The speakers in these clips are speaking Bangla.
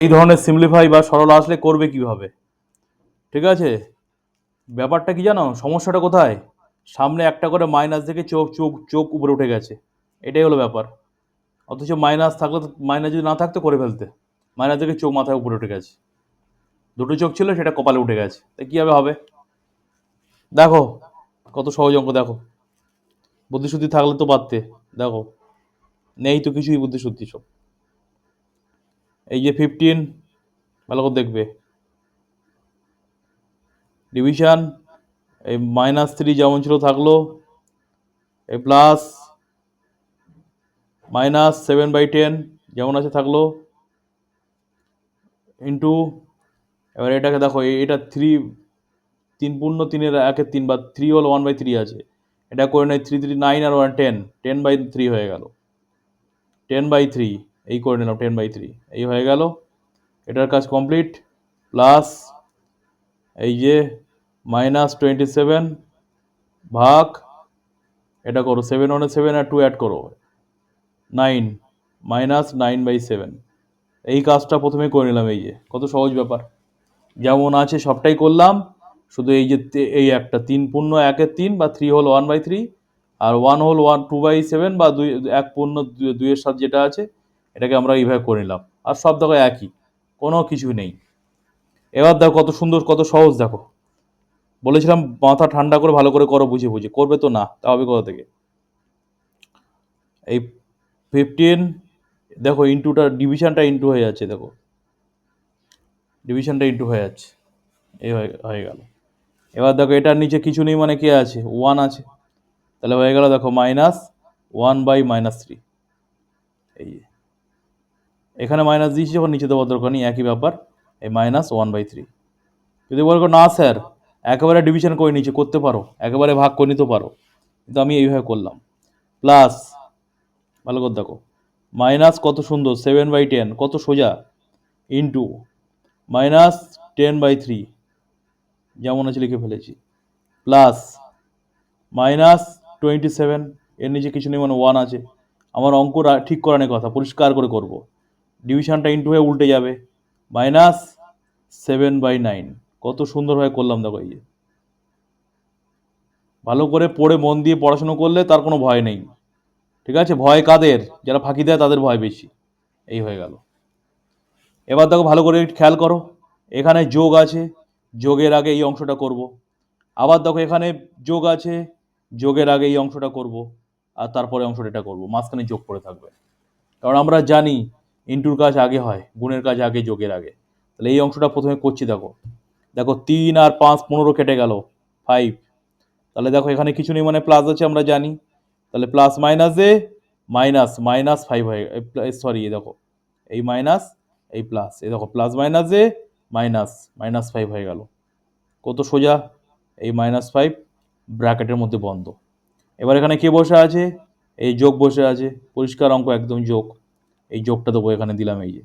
এই ধরনের সিম্পলিফাই বা সরল আসলে করবে কীভাবে? ঠিক আছে? ব্যাপারটা কি জানো? সমস্যাটা কোথায়? সামনে একটা করে মাইনাস দেখে চোখ চোখ চোখ উপরে উঠে গেছে। এটাই হলো ব্যাপার। অথচ মাইনাস থাকলে মাইনাস যদি না থাকতো করে ফেলতে। মাইনাস দেখে চোখ মাথায় উপরে উঠে গেছে। দুটো চোখ ছিল, সেটা কপালে উঠে গেছে। তা কীভাবে হবে? দেখো, কত সহজ অঙ্ক, দেখো। বুদ্ধিশুদ্ধি থাকলে তো পারতে, দেখো। নেই তো কিছুই বুদ্ধিশুদ্ধি সব। এই যে ফিফটিন ভালো করে দেখবে। ডিভিশন এই মাইনাস থ্রি যেমন ছিল থাকল, এই plus minus seven by ten যেমন আছে থাকল ইন্টু এবার এটাকে দেখো এটা থ্রি তিন পূর্ণ তিনের একের তিন বা থ্রি হল ওয়ান বাই থ্রি আছে। এটা করে নেয় three three nine R one ten ten by three হয়ে গেল। টেন বাই থ্রি এই করে নিলাম টেন বাই থ্রি এই হয়ে গেল। এটার কাজ কমপ্লিট প্লাস এই যে মাইনাস টোয়েন্টি সেভেন ভাগ, এটা করো সেভেন ওয়ানে সেভেন আর টু অ্যাড করো। Nine minus nine by seven এই কাজটা প্রথমে করে নিলাম এই যে। কত সহজ ব্যাপার। যেমন আছে সবটাই করলাম। শুধু এই যে এই একটা, তিন পূর্ণ একের তিন বা থ্রি হল ওয়ান বাই থ্রি আর ওয়ান হল ওয়ান টু বাই সেভেন বা দুই এক পূর্ণ দুইয়ের সাথে যেটা আছে এটাকে আমরা এইভাবে করে নিলাম। আর সব দেখো একই, কোনো কিছু নেই। এবার দেখো কত সুন্দর, কত সহজ দেখো। বলেছিলাম মাথা ঠান্ডা করে ভালো করে করো বুঝে বুঝে করবে তো না, তা হবে কোথা থেকে? এই ফিফটিন দেখো ইন্টুটা ডিভিশনটা ইন্টু হয়ে যাচ্ছে দেখো। ডিভিশনটা ইন্টু হয়ে যাচ্ছে। এই হয়ে গেল। এবার দেখো এটার নিচে কিছু নেই মানে কে আছে? ওয়ান আছে। তাহলে হয়ে গেল দেখো minus one by minus three এই। এখানে মাইনাস দিয়েছি, যখন নিচে দেওয়ার দরকার নেই একই ব্যাপার। এই মাইনাস ওয়ান বাই থ্রি যদি বলব না স্যার একেবারে ডিভিশন করে নিচে করতে পারো, একেবারে ভাগ করে নিতে পারো, কিন্তু আমি এইভাবে করলাম। প্লাস ভালো করে দেখো মাইনাস কত সুন্দর সেভেন বাই টেন কত সোজা into minus ten by three যেমন আছে লিখে ফেলেছি। প্লাস মাইনাস টোয়েন্টি সেভেন এর নিচে কিছু নেই মানে ওয়ান আছে। আমার অঙ্ক ঠিক করানোর কথা, পরিষ্কার করে করব। ডিভিশনটা ইন্টু হয়ে উল্টে যাবে। মাইনাস সেভেন বাই নাইন কত সুন্দরভাবে করলাম দেখো এই যে। ভালো করে পড়ে মন দিয়ে পড়াশুনো করলে তার কোনো ভয় নেই। ঠিক আছে? ভয় কাদের? যারা ফাঁকি দেয় তাদের ভয় বেশি। এই হয়ে গেল। এবার দেখো ভালো করে খেয়াল করো। এখানে যোগ আছে। যোগের আগে এই অংশটা করব। আবার দেখো এখানে যোগ আছে। যোগের আগে এই অংশটা করব। আর তারপরে অংশটা এটা করব। মাঝখানে যোগ পড়ে থাকবে। কারণ আমরা জানি ইন্টুর কাজ আগে হয় গুণের কাজ আগে, যোগের আগে। তাহলে এই অংশটা প্রথমে করছি, দেখো। দেখো, তিন আর পাঁচ, পনেরো কেটে গেল ফাইভ তাহলে দেখো, এখানে কিছু নেই মানে প্লাস আছে, আমরা জানি। তাহলে প্লাস মাইনাসে মাইনাস মাইনাস ফাইভ হয়ে সরি দেখো, এই মাইনাস এই প্লাস এই দেখো প্লাস মাইনাসে মাইনাস মাইনাস ফাইভ হয়ে গেল। কত সোজা? এই মাইনাস ফাইভ ব্র্যাকেটের মধ্যে বন্ধ। এবার এখানে কে বসে আছে? এই যোগ বসে আছে। পরিষ্কার অঙ্ক, একদম যোগ। এই যোগটা দেবো, এখানে দিলাম এই যে।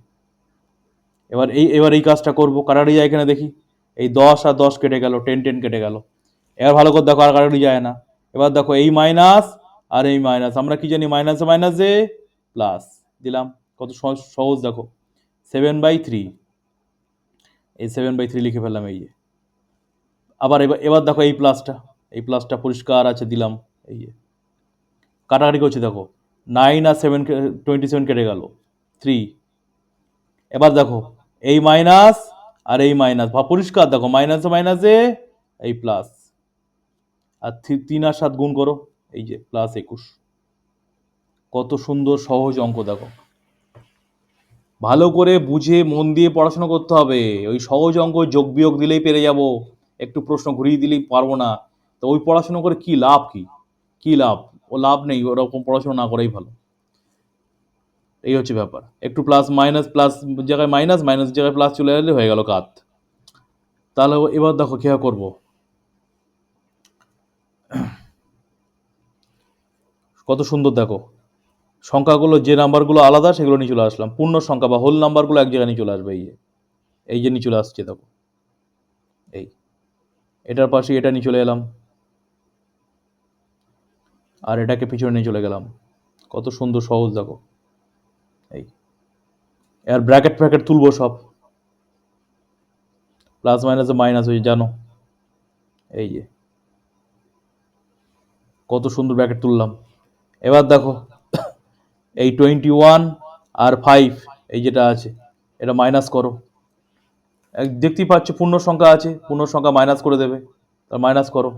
এবার এই এবার এই কাজটা করব কাটারি যায় এখানে দেখি। এই দশ আর দশ কেটে গেল টেন টেন কেটে গেল। এবার ভালো করে দেখো আর কাটারি যায় না। এবার দেখো এই মাইনাস আর এই মাইনাস আমরা কি জানি মাইনাস মাইনাসে মাইনাসে প্লাস দিলাম। কত সহজ দেখো। সেভেন বাই থ্রি এই সেভেন বাই থ্রি লিখে ফেললাম এই যে। আবার এবার এবার দেখো এই প্লাসটা এই প্লাসটা পরিষ্কার আছে, দিলাম এই যে। কাটাকাটি করছি দেখো। নাইন আর সেভেন টোয়েন্টি সেভেন কেটে গেল। থ্রি এবার দেখো, এই মাইনাস আর এই মাইনাস বা পরিষ্কার দেখো মাইনাসে মাইনাসে এই প্লাস আর তিন আর সাত গুণ করো, এই যে প্লাস একুশ। কত সুন্দর সহজ অঙ্ক দেখো। ভালো করে বুঝে মন দিয়ে পড়াশোনা করতে হবে। ওই সহজ অঙ্ক যোগ বিয়োগ দিলেই পেরে যাব। একটু প্রশ্ন ঘুরিয়ে দিলেই পারব না। তো ওই পড়াশোনা করে কি লাভ কি? কি লাভ? ও লাভ নেই, ওরকম পড়াশোনা না করাই ভালো। এই হচ্ছে ব্যাপার। একটু প্লাস মাইনাস প্লাস জায়গায় মাইনাস মাইনাস জায়গায় প্লাস চলে এলে হয়ে গেল কাত। তাহলে এবার দেখো কী করব। কত সুন্দর দেখো। সংখ্যাগুলো যে নাম্বারগুলো আলাদা, সেগুলো নিয়ে চলে আসলাম। পূর্ণ সংখ্যা বা হোল নাম্বারগুলো এক জায়গায় নিয়ে চলে আসবে, এই যে। এই যে নিয়ে চলে আসছে, দেখো। এই। এটার পাশে এটা নিয়ে চলে এলাম। আর এটাকে পিছনে নিয়ে চলে গেলাম। কত সুন্দর সহজ দেখো। এই। এবার ব্র্যাকেট ফ্র্যাকেট তুলবো সব। প্লাস মাইনাসে মাইনাস হয়ে জানো। এই যে। কত সুন্দর ব্র্যাকেট তুললাম। এবার দেখো, এই টোয়েন্টি ওয়ান আর ফাইভ এই যেটা আছে, এটা মাইনাস করো। দেখতেই পাচ্ছ পূর্ণ সংখ্যা আছে, পূর্ণ সংখ্যা মাইনাস করে দেবে। তার মাইনাস করো।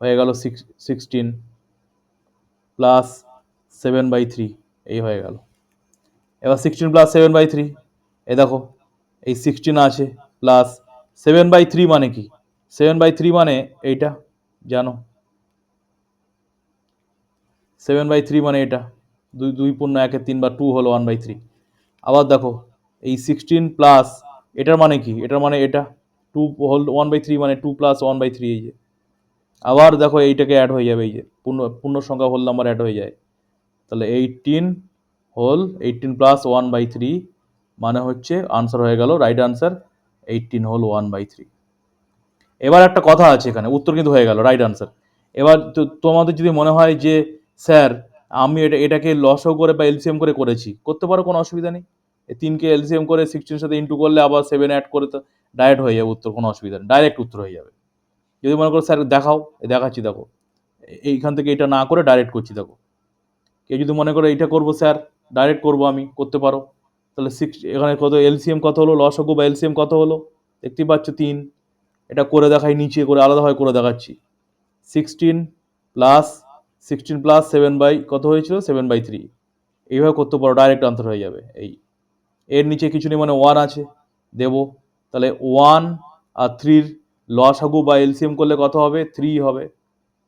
হয়ে গেল six sixteen plus seven by three এই হয়ে গেল। এবার sixteen plus seven by three এ দেখো, এই সিক্সটিন আছে প্লাস সেভেন বাই থ্রি মানে কি? সেভেন বাই থ্রি মানে এইটা, জানো? সেভেন বাই থ্রি মানে এটা, দুই দুই পূর্ণ একে তিন বা টু হলো ওয়ান বাই থ্রি আবার দেখো, এই সিক্সটিন প্লাস এটার মানে কি? এটার মানে এটা two whole one by three মানে two plus one by three এই যে। আবার দেখো এইটাকে অ্যাড হয়ে যাবে, এই যে পূর্ণ পূর্ণ সংখ্যা হোল নাম্বার অ্যাড হয়ে যায়। তাহলে eighteen whole eighteen plus one by three মানে হচ্ছে আনসার হয়ে গেল right answer eighteen whole one by three এবার একটা কথা আছে এখানে, উত্তর কিন্তু হয়ে গেল রাইট আনসার এবার তোমাদের যদি মনে হয় যে, স্যার, আমি এটা, এটাকে লসও করে বা এলসিএম করে করেছি, করতে পারো কোনো অসুবিধা নেই। তিনকে এলসিএম করে সিক্সটির সাথে ইন্টু করলে আবার সেভেন অ্যাড করে তো ডাইরেক্ট হয়ে যাবে উত্তর, কোনো অসুবিধা নেই ডাইরেক্ট উত্তর হয়ে যাবে। যদি মনে করো স্যার দেখাও দেখাচ্ছি দেখো। এইখান থেকে এটা না করে ডাইরেক্ট করছি দেখো। কেউ যদি মনে করে এইটা করব স্যার ডাইরেক্ট করব আমি, করতে পারো। তাহলে সিক্স এখানে কত এলসিএম কত হলো লসগু বা এলসিএম কত হলো? দেখতেই পাচ্ছ তিন। এটা করে দেখাই, নিচে করে, আলাদাভাবে করে দেখাচ্ছি। Sixteen plus sixteen plus seven by কত হয়েছিল? সেভেন বাই থ্রি এইভাবে করতে পারো ডাইরেক্ট আনসার হয়ে যাবে, এই। এর নিচে কিছু নেই মানে ওয়ান আছে, দেব। তাহলে ওয়ান আর থ্রির লস হাগু বা এলসিএম করলে কত হবে? থ্রি হবে।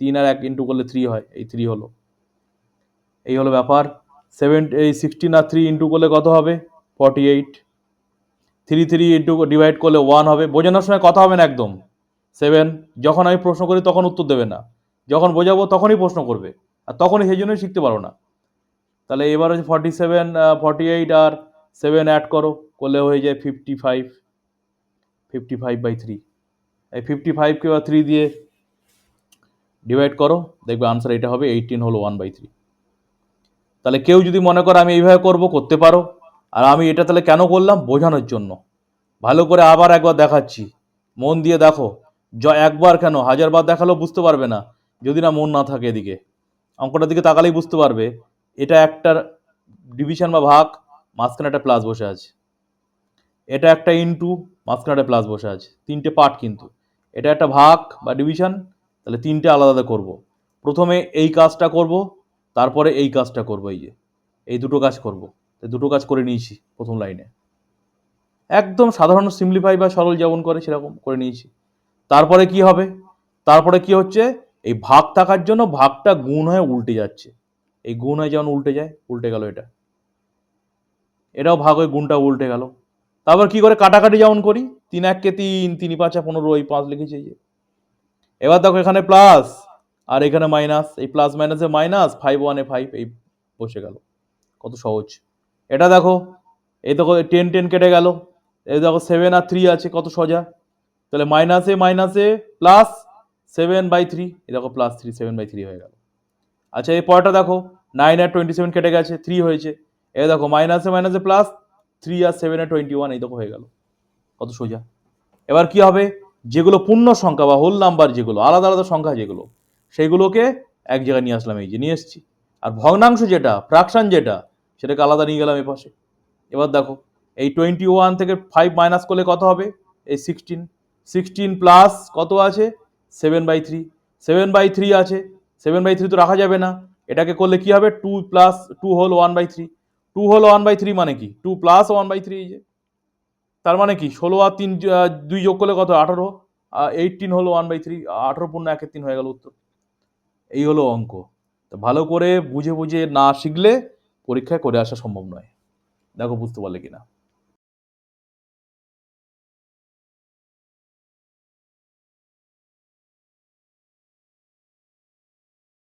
তিন আর এক ইন্টু করলে থ্রি হয়। এই থ্রি হলো। এই হলো ব্যাপার। সেভেন এই সিক্সটিন আর থ্রি ইন্টু করলে কত হবে? Forty eight three three into divide করলে ওয়ান হবে। বোঝানোর সময় কথা হবে না একদম। সেভেন যখন আমি প্রশ্ন করি তখন উত্তর দেবে না। যখন বোঝাবো তখনই প্রশ্ন করবে। আর তখনই সেই জন্যই শিখতে পারো না। তাহলে এবার হচ্ছে ফর্টি সেভেন ফর্টি এইট আর সেভেন অ্যাড করো। করলে হয়ে যায় fifty five fifty five by three এই ফিফটি ফাইভকে বা থ্রি দিয়ে ডিভাইড করো, দেখবে আনসার এটা হবে এইটিন হলো ওয়ান বাই থ্রি তাহলে কেউ যদি মনে করে আমি এইভাবে করব, করতে পারো। আর আমি এটা তাহলে কেন করলাম? বোঝানোর জন্য। ভালো করে আবার একবার দেখাচ্ছি। মন দিয়ে দেখো। য, একবার কেন? হাজারবার দেখালেও বুঝতে পারবে না। যদি না মন না থাকে এদিকে। অঙ্কটার দিকে তাকালেই বুঝতে পারবে। এটা একটা ডিভিশন বা ভাগ, মাঝখানে একটা প্লাস বসে আছে। এটা একটা ইনটু মাঝখানে একটা প্লাস বসে আছে। তিনটে পার্ট কিন্তু। এটা একটা ভাগ বা ডিভিশন তাহলে তিনটে আলাদা আলাদা করব। প্রথমে এই কাজটা করব, তারপরে এই কাজটা করব, এই যে। এই দুটো কাজ করব। দুটো কাজ করে নিয়েছি প্রথম লাইনে একদম সাধারণ সিম্পলিফাই বা সরল যেমন করে সেরকম করে নিয়েছি। তারপরে কি হবে? তারপরে কি হচ্ছে? এই ভাগ থাকার জন্য ভাগটা গুণ হয়ে উল্টে যাচ্ছে। এই গুণ হয়ে যেমন উল্টে যায়, উল্টে গেল এটা। এটাও ভাগ হয়ে গুণটা উল্টে গেল। তারপর কি করে কাটাকাটি যেমন করি? তিন এককে তিন তিন পাঁচা পনেরো, এই পাঁচ লিখেছি যে। এবার দেখো এখানে প্লাস আর এখানে মাইনাস এই প্লাস মাইনাসে মাইনাস ফাইভ ওয়ানে ফাইভ এই বসে গেল। কত সহজ। এটা দেখো, এই দেখো টেন টেন কেটে গেল। এই দেখো সেভেন আর থ্রি আছে, কত সোজা। তাহলে মাইনাসে মাইনাসে প্লাস সেভেন বাই থ্রি এই দেখো plus three seven by three হয়ে গেল। আচ্ছা এই পরটা দেখো নাইন আর টোয়েন্টি সেভেন কেটে গেছে থ্রি হয়েছে। এই দেখো মাইনাসে মাইনাসে প্লাস থ্রি আর সেভেন টোয়েন্টি ওয়ান এই দেখো হয়ে গেল। কত সোজা। এবার কি হবে? যেগুলো পূর্ণ সংখ্যা বা হোল নাম্বার যেগুলো, আলাদা আলাদা সংখ্যা যেগুলো সেইগুলোকে এক জায়গায় নিয়ে আসলাম এই যে, নিয়ে এসেছি। আর ভগ্নাংশ যেটা ফ্র্যাকশন যেটা, সেটাকে আলাদা নিয়ে গেলাম এ পাশে এবার দেখো, এই টোয়েন্টি ওয়ান থেকে ফাইভ মাইনাস করলে কত হবে? এই সিক্সটিন সিক্সটিন প্লাস কত আছে? Seven by three seven by three আছে। সেভেন বাই থ্রি তো রাখা যাবে না। এটাকে করলে কি হবে? Two plus two whole one by three two হলো ওয়ান বাই থ্রি মানে কি? Two plus one by three এই যে। তার মানে কি? ষোলো আর তিন দুই যোগ করলে কত? আঠারো। এইটিন হলো ওয়ান বাই থ্রি আঠারো পূর্ণ একের তিন হয়ে গেল উত্তর। এই হলো অঙ্ক। তো ভালো করে বুঝে বুঝে না শিখলে পরীক্ষায় করে আসা সম্ভব নয়। দেখো বুঝতে পারলে কিনা।